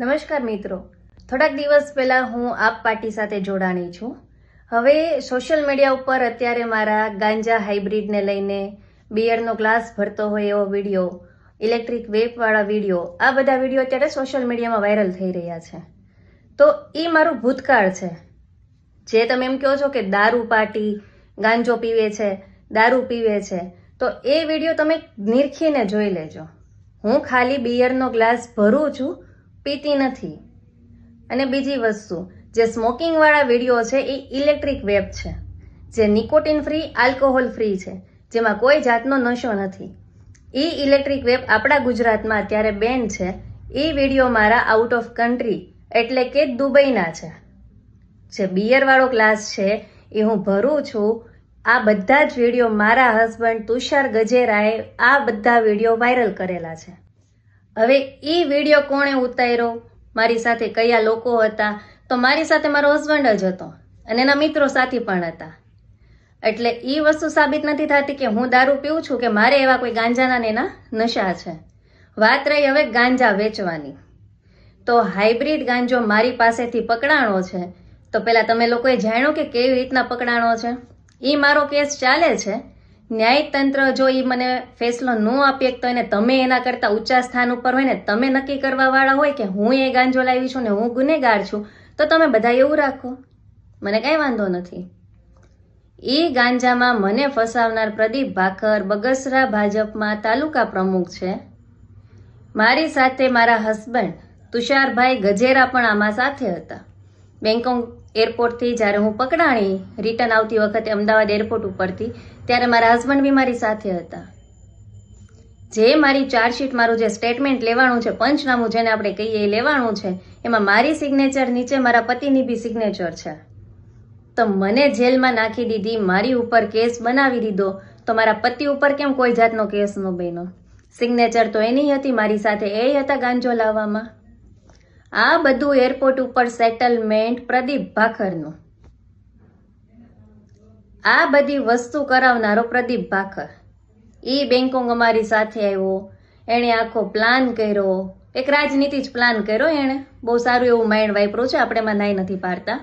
નમસ્કાર મિત્રો. થોડાક દિવસ પહેલાં હું આપ પાર્ટી સાથે જોડાણી છું. હવે સોશિયલ મીડિયા ઉપર અત્યારે મારા ગાંજા હાઇબ્રિડને લઈને બિયરનો ગ્લાસ ભરતો હોય એવો વીડિયો, ઇલેક્ટ્રિક વેપવાળા વીડિયો, આ બધા વીડિયો અત્યારે સોશિયલ મીડિયામાં વાયરલ થઈ રહ્યા છે. તો એ મારું ભૂતકાળ છે. જે તમે એમ કહો છો કે દારૂ પાર્ટી, ગાંજો પીવે છે, દારૂ પીવે છે, તો એ વીડિયો તમે નિરખીને જોઈ લેજો. હું ખાલી બિયરનો ગ્લાસ ભરું છું પીતી નથી. અને બીજી વસ્તુ, જે સ્મોકિંગવાળા વીડિયો છે એ ઇલેક્ટ્રિક વેપ છે, જે નિકોટિન ફ્રી આલ્કોહોલ ફ્રી છે, જેમાં કોઈ જાતનો નશો નથી. એ ઇલેક્ટ્રિક વેપ આપણા ગુજરાતમાં અત્યારે બેન છે. એ વીડિયો મારા આઉટ ઓફ કન્ટ્રી એટલે કે દુબઈના છે. જે બિયરવાળો ક્લાસ છે, એ હું ભરું છું. આ બધા જ વીડિયો મારા હસબન્ડ તુષાર ગજેરાએ આ બધા વીડિયો વાયરલ કરેલા છે. હવે એ વીડિયો કોણે ઉતાર્યો? મારી સાથે કયા લોકો હતા? તો મારી સાથે મારો હસબન્ડ જ હતો અને એના મિત્રો સાથી પણ હતા. એટલે એ વસ્તુ સાબિત નથી થતી કે હું દારૂ પીઉં છું કે મારે એવા કોઈ ગાંજાના એના નશા છે. વાત રહી હવે ગાંજા વેચવાની. તો હાઇબ્રિડ ગાંજો મારી પાસેથી પકડાણો છે. તો પહેલાં તમે લોકોએ જાણ્યું કે કેવી રીતના પકડાણો છે? એ મારો કેસ ચાલે છે? ન્યાયતંત્ર જો એ મને ફેસલો ન આપીએ તો એને તમે એના કરતાં ઊંચા સ્થાન ઉપર હોય ને તમે નક્કી કરવાવાળા હોય કે હું એ ગાંજો લાવી છું ને હું ગુનેગાર છું, તો તમે બધા એવું રાખો. મને કાંઈ વાંધો નથી. એ ગાંજામાં મને ફસાવનાર પ્રદીપ ભાખર બગસરા ભાજપમાં તાલુકા પ્રમુખ છે. મારી સાથે મારા હસબન્ડ તુષારભાઈ ગજેરા પણ આમાં સાથે હતા. બેંકોક એરપોર્ટથી જ્યારે હું પકડાણી રિટર્ન આવતી વખતે અમદાવાદ એરપોર્ટ ઉપરથી, ત્યારે મારા હસબન્ડ બી મારી સાથે હતા. જે મારી ચાર્જશીટ મારું જે સ્ટેટમેન્ટ લેવાનું છે, પંચનામું જેને આપણે કહીએ એ લેવાનું છે, એમાં મારી સિગ્નેચર નીચે મારા પતિની બી સિગ્નેચર છે. તો મને જેલમાં નાખી દીધી, મારી ઉપર કેસ બનાવી દીધો, તો મારા પતિ ઉપર કેમ કોઈ જાતનો કેસ ન બન્યો? સિગ્નેચર તો એની હતી, મારી સાથે એ હતા ગાંજો લાવવામાં. આ બધું એરપોર્ટ ઉપર સેટલમેન્ટ પ્રદીપ ભાખરનું. આ બધી વસ્તુ કરાવનારો પ્રદીપ ભાખર. એ બેંકોંગ અમારી સાથે આવ્યો, એણે આખો પ્લાન કર્યો. એક રાજનીતિ જ પ્લાન કર્યો એણે. બહુ સારું એવું માઇન્ડ વાપર્યું છે, આપણે એમાં નાઈ નથી પાડતા.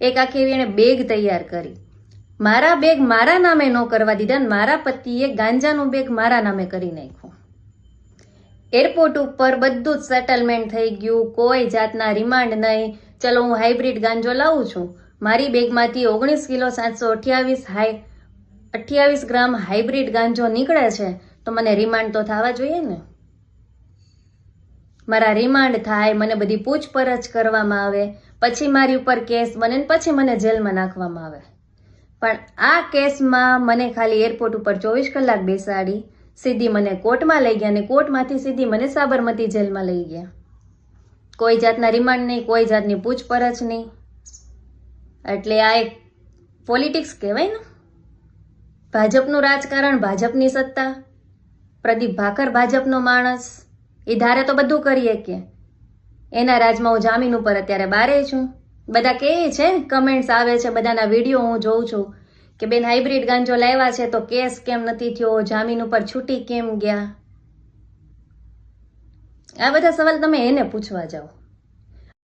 એક આખી એવી એણે બેગ તૈયાર કરી. મારા બેગ મારા નામે ન કરવા દીધા મારા પતિએ ગાંજાનું બેગ મારા નામે કરી નાખ્યું. એરપોર્ટ ઉપર બધું જ સેટલમેન્ટ થઈ ગયું. કોઈ જાતના રિમાન્ડ નહીં. ચલો, હું હાઇબ્રિડ ગાંજો લાવું છું. મારી બેગમાંથી ઓગણીસ કિલો સાતસો અઠ્યાવીસ હાઈ અઠ્યાવીસ ગ્રામ હાઇબ્રિડ ગાંજો નીકળે છે. તો મને રિમાન્ડ તો થવા જોઈએ ને? મારા રિમાન્ડ થાય, મને બધી પૂછપરછ કરવામાં આવે. પછી મારી ઉપર કેસ બને ને પછી મને જેલમાં નાખવામાં આવે. પણ આ કેસમાં મને ખાલી એરપોર્ટ ઉપર ચોવીસ કલાક બેસાડી. સીધી મને કોર્ટમાં લઈ ગયા અને કોર્ટમાંથી સીધી મને સાબરમતી જેલમાં લઈ ગયા. કોઈ જાતના રિમાન્ડ નહીં, કોઈ જાતની પૂછપરછ નહીં. એટલે આ એક પોલિટિક્સ કહેવાય ને? ભાજપનું રાજકારણ, ભાજપની સત્તા, પ્રદીપ ભાકર ભાજપનો માણસ, એ ધારે તો બધું કરીએ કે. એના રાજમાં હું જામીન ઉપર અત્યારે બારે છું. બધા કહે છે કમેન્ટ્સ આવે છે, બધાના વીડિયો હું જોઉં છું. કે બેન હાઇબ્રિડ ગાંજો લાવ્યા છે તો કેસ કેમ નથી થયો? જામીન ઉપર છૂટી કેમ ગયા? આ બધા સવાલ તમે એને પૂછવા જાઓ.